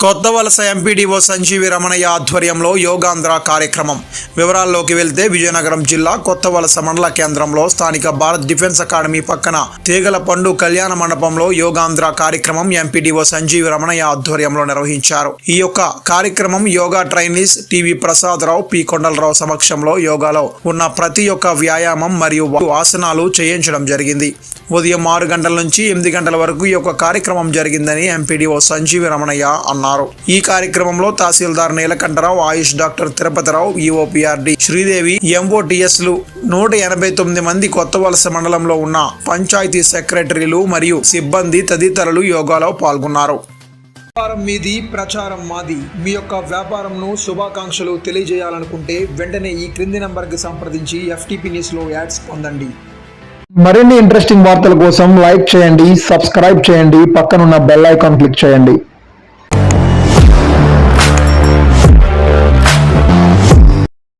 కొత్త వలస ఎంపీడీఓ సంజీవి రమణయ్య ఆధ్వర్యంలో యోగాంధ్ర కార్యక్రమం. వివరాల్లోకి వెళ్తే విజయనగరం జిల్లా కొత్త వలస మండల కేంద్రంలో స్థానిక భారత్ డిఫెన్స్ అకాడమీ పక్కన తీగల పండు కళ్యాణ మండపంలో యోగాంధ్ర కార్యక్రమం ఎంపీడీఓ సంజీవి రమణయ్య ఆధ్వర్యంలో నిర్వహించారు. ఈ యొక్క కార్యక్రమం yoga trainees TV Prasadarao P. Kondalarao సమక్షంలో యోగాలో ఉన్న ప్రతి ఒక్క వ్యాయామం మరియు ఆసనాలు చేయించడం జరిగింది. ఉదయం ఆరు గంటల నుంచి ఎనిమిది గంటల వరకు ఈ యొక్క కార్యక్రమం జరిగిందని ఎంపీడీఓ సంజీవి రమణయ్య అన్నారు. ఈ కార్యక్రమంలో తహసీల్దార్ నీలకంఠరావు ఆయుష్ డాక్టర్ తిరుపతిరావు ఈఓపీఆర్డి శ్రీదేవి ఎంఓటీఎస్లు నూట ఎనభై తొమ్మిది మంది కొత్త వలస మండలంలో ఉన్న పంచాయతీ సెక్రటరీలు మరియు సిబ్బంది తదితరులు యోగాలో పాల్గొన్నారు. వ్యాపారం మీది ప్రచారం మాది. మీ యొక్క వ్యాపారంను శుభాకాంక్షలు తెలియజేయాలనుకుంటే వెంటనే ఈ క్రింది నంబర్కి సంప్రదించి ఎఫ్టీపీ న్యూస్లో యాడ్స్ పొందండి. మరిన్ని ఇంట్రెస్టింగ్ వార్తల కోసం లైక్ చేయండి సబ్స్క్రైబ్ చేయండి పక్కనున్న బెల్ ఐకాన్ క్లిక్ చేయండి.